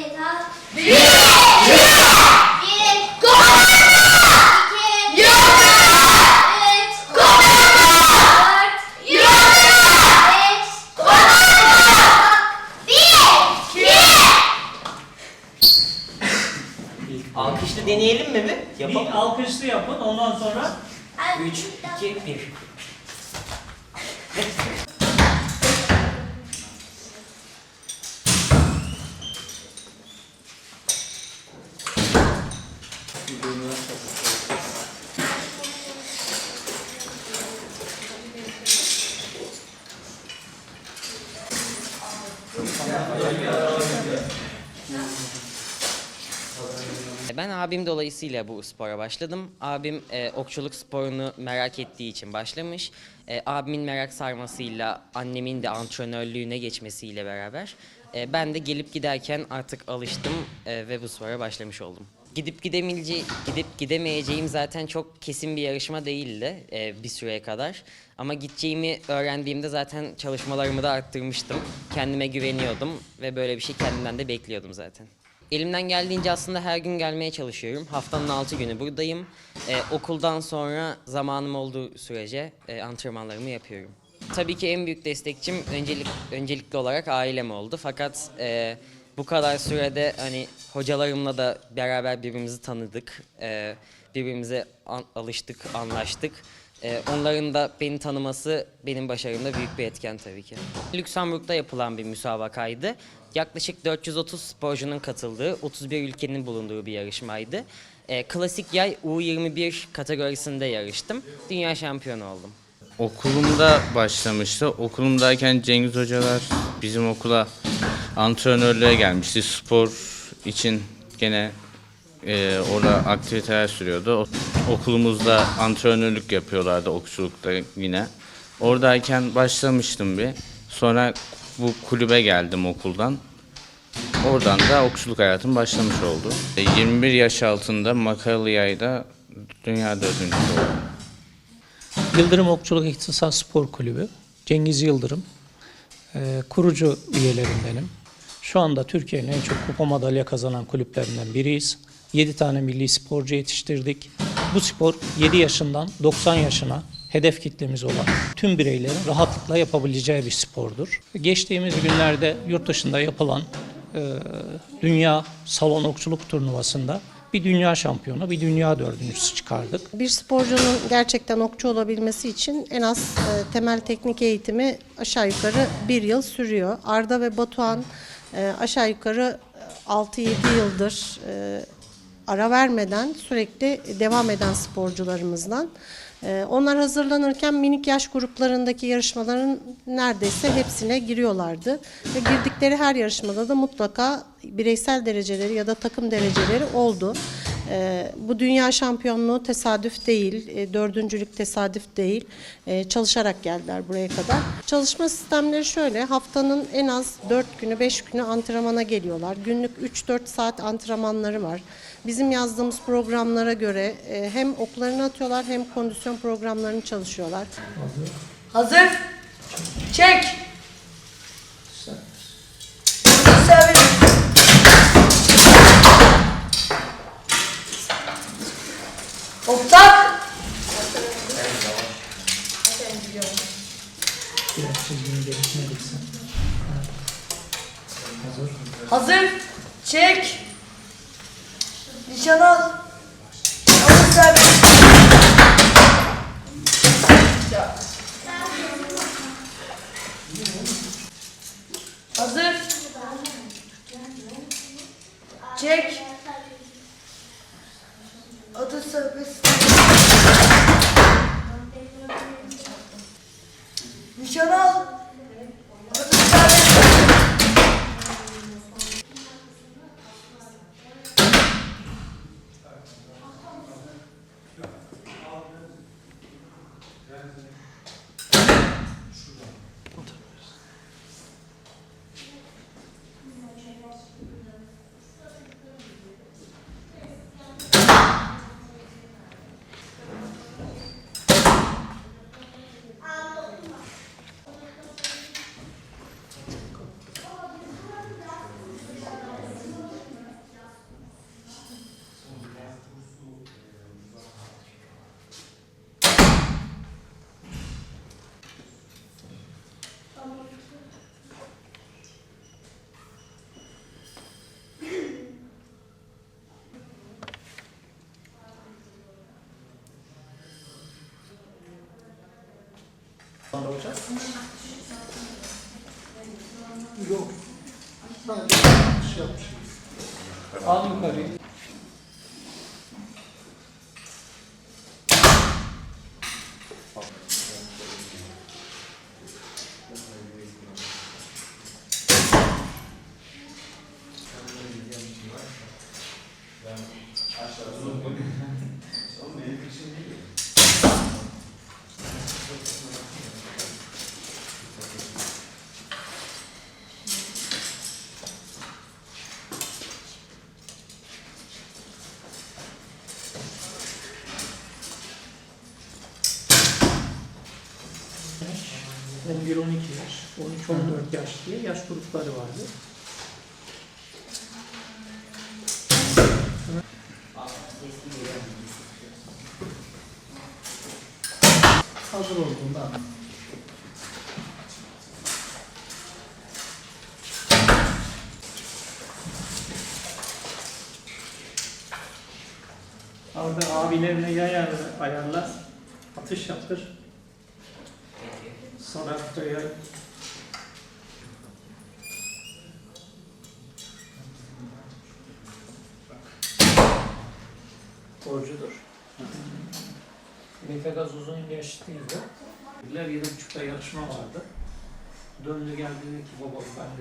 Bir. Bir. Gol. İki. Yok. Üç. Gol. Dört. Yok. Beş. Bir. Bir. Alkışlı deneyelim mi bir? Bir Yapalım. alkışlı yapın ondan sonra 3, 2, 1. Ben abim dolayısıyla bu spora başladım. Abim e, okçuluk sporunu merak ettiği için başlamış. E, abimin merak sarmasıyla annemin de antrenörlüğüne geçmesiyle beraber e, ben de gelip giderken artık alıştım e, ve bu spora başlamış oldum. Gidip gidemeyeceğim, gidip gidemeyeceğim zaten çok kesin bir yarışma değildi e, bir süreye kadar. Ama gideceğimi öğrendiğimde zaten çalışmalarımı da arttırmıştım. Kendime güveniyordum ve böyle bir şey kendimden de bekliyordum zaten. Elimden geldiğince aslında her gün gelmeye çalışıyorum. Haftanın 6 günü buradayım. Ee, okuldan sonra zamanım olduğu sürece e, antrenmanlarımı yapıyorum. Tabii ki en büyük destekçim öncelik öncelikli olarak ailem oldu. Fakat e, bu kadar sürede hani hocalarımla da beraber birbirimizi tanıdık. E, birbirimize an- alıştık, anlaştık. Ee, onların da beni tanıması benim başarımda büyük bir etken tabii ki. Lüksemburg'da yapılan bir müsabakaydı. Yaklaşık 430 sporcunun katıldığı, 31 ülkenin bulunduğu bir yarışmaydı. Ee, klasik yay U21 kategorisinde yarıştım. Dünya şampiyonu oldum. Okulumda başlamıştı. Okulumdayken Cengiz hocalar bizim okula antrenörlüğe gelmişti. Spor için gene e, orada aktiviteler sürüyordu. Okulumuzda antrenörlük yapıyorlardı okçulukta yine. Oradayken başlamıştım bir. Sonra bu kulübe geldim okuldan. Oradan da okçuluk hayatım başlamış oldu. E, 21 yaş altında makaralı yayda dünya dördüncüsü oldum. Yıldırım Okçuluk İhtisas Spor Kulübü, Cengiz Yıldırım, e, kurucu üyelerindenim. Şu anda Türkiye'nin en çok kupa madalya kazanan kulüplerinden biriyiz. 7 tane milli sporcu yetiştirdik. Bu spor 7 yaşından 90 yaşına hedef kitlemiz olan tüm bireylerin rahatlıkla yapabileceği bir spordur. Geçtiğimiz günlerde yurt dışında yapılan e, Dünya Salon Okçuluk Turnuvası'nda bir dünya şampiyonu, bir dünya dördüncüsü çıkardık. Bir sporcunun gerçekten okçu olabilmesi için en az e, temel teknik eğitimi aşağı yukarı bir yıl sürüyor. Arda ve Batuhan e, aşağı yukarı 6-7 yıldır e, ara vermeden sürekli devam eden sporcularımızdan. E, onlar hazırlanırken minik yaş gruplarındaki yarışmaların neredeyse hepsine giriyorlardı. Ve girdikleri her yarışmada da mutlaka bireysel dereceleri ya da takım dereceleri oldu. Ee, bu dünya şampiyonluğu tesadüf değil, e, dördüncülük tesadüf değil. Ee, çalışarak geldiler buraya kadar. Çalışma sistemleri şöyle, haftanın en az 4 günü, 5 günü antrenmana geliyorlar. Günlük 3-4 saat antrenmanları var. Bizim yazdığımız programlara göre e, hem oklarını atıyorlar hem kondisyon programlarını çalışıyorlar. Hazır. Çek. Biraz çizginin gelişine gitsin. Hazır. Hazır. Çek. Nişan al. Hazır servis. Hazır. Çek. Sonra hocam? Yok. Sadece atış yapmışım. Al yukarı. Yaş, 11-12 yaş, 13-14 yaş diye yaş grupları vardı. Hazır olduğunda. Orada abilerine yay ayarla, atış yaptır. Sonra buraya borcudur. Efe Gaz uzun yaşlıydı. Yedi buçukta yarışma vardı. Döndü geldi dedi ki baba ben